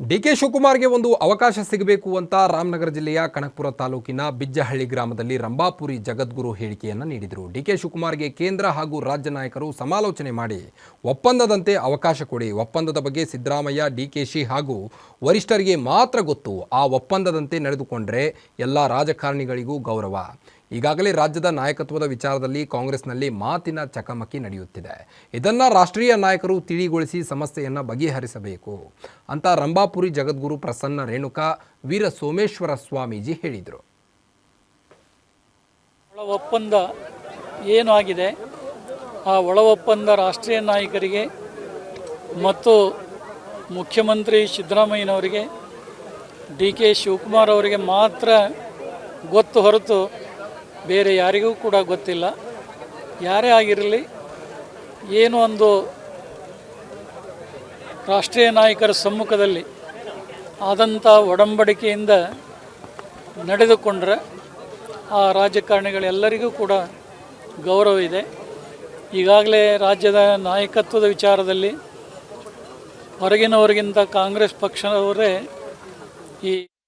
DK ಶಿವಕುಮಾರ್ಗೆ ಒಂದು ಅವಕಾಶ ಸಿಗಬೇಕು ಅಂತ ರಾಮನಗರ ಜಿಲ್ಲೆಯ ಕನಕಪುರ ತಾಲೂಕಿನ ಬಿಜ್ಜಹಳ್ಳಿ ಗ್ರಾಮದಲ್ಲಿ ರಂಭಾಪುರಿ ಜಗದ್ಗುರು ಹೇಳಿಕೆಯನ್ನು ನೀಡಿದರು. ಡಿ ಕೆ ಶಿವಕುಮಾರ್ಗೆ ಕೇಂದ್ರ ಹಾಗೂ ರಾಜ್ಯ ನಾಯಕರು ಸಮಾಲೋಚನೆ ಮಾಡಿ ಒಪ್ಪಂದದಂತೆ ಅವಕಾಶ ಕೊಡಿ. ಒಪ್ಪಂದದ ಬಗ್ಗೆ ಸಿದ್ದರಾಮಯ್ಯ ಡಿಕೆಶಿ ಹಾಗೂ ವರಿಷ್ಠರಿಗೆ ಮಾತ್ರ ಗೊತ್ತು. ಆ ಒಪ್ಪಂದದಂತೆ ನಡೆದುಕೊಂಡರೆ ಎಲ್ಲ ರಾಜಕಾರಣಿಗಳಿಗೂ ಗೌರವ. ಈಗಾಗಲೇ ರಾಜ್ಯದ ನಾಯಕತ್ವದ ವಿಚಾರದಲ್ಲಿ ಕಾಂಗ್ರೆಸ್ನಲ್ಲಿ ಮಾತಿನ ಚಕಮಕಿ ನಡೆಯುತ್ತಿದೆ. ಇದನ್ನು ರಾಷ್ಟ್ರೀಯ ನಾಯಕರು ತಿಳಿಗೊಳಿಸಿ ಸಮಸ್ಯೆಯನ್ನು ಬಗೆಹರಿಸಬೇಕು ಅಂತ ರಂಭಾಪುರಿ ಜಗದ್ಗುರು ಪ್ರಸನ್ನ ರೇಣುಕಾ, ವೀರ ಸೋಮೇಶ್ವರ ಸ್ವಾಮೀಜಿ ಹೇಳಿದರು. ಒಳ ಒಪ್ಪಂದ ಏನು ಆಗಿದೆ? ಆ ಒಳ ಒಪ್ಪಂದ ರಾಷ್ಟ್ರೀಯ ನಾಯಕರಿಗೆ ಮತ್ತು ಮುಖ್ಯಮಂತ್ರಿ ಸಿದ್ದರಾಮಯ್ಯನವರಿಗೆ, ಡಿ ಕೆ ಶಿವಕುಮಾರ್ ಅವರಿಗೆ ಮಾತ್ರ ಗೊತ್ತು ಹೊರತು ಬೇರೆ ಯಾರಿಗೂ ಕೂಡ ಗೊತ್ತಿಲ್ಲ. ಯಾರೇ ಆಗಿರಲಿ, ಏನು ಒಂದು ರಾಷ್ಟ್ರೀಯ ನಾಯಕರ ಸಮ್ಮುಖದಲ್ಲಿ ಆದಂಥ ಒಡಂಬಡಿಕೆಯಿಂದ ನಡೆದುಕೊಂಡ್ರೆ ಆ ರಾಜಕಾರಣಿಗಳೆಲ್ಲರಿಗೂ ಕೂಡ ಗೌರವ ಇದೆ. ಈಗಾಗಲೇ ರಾಜ್ಯದ ನಾಯಕತ್ವದ ವಿಚಾರದಲ್ಲಿ ಹೊರಗಿನವರಿಗಿಂತ ಕಾಂಗ್ರೆಸ್ ಪಕ್ಷದವರೇ ಈ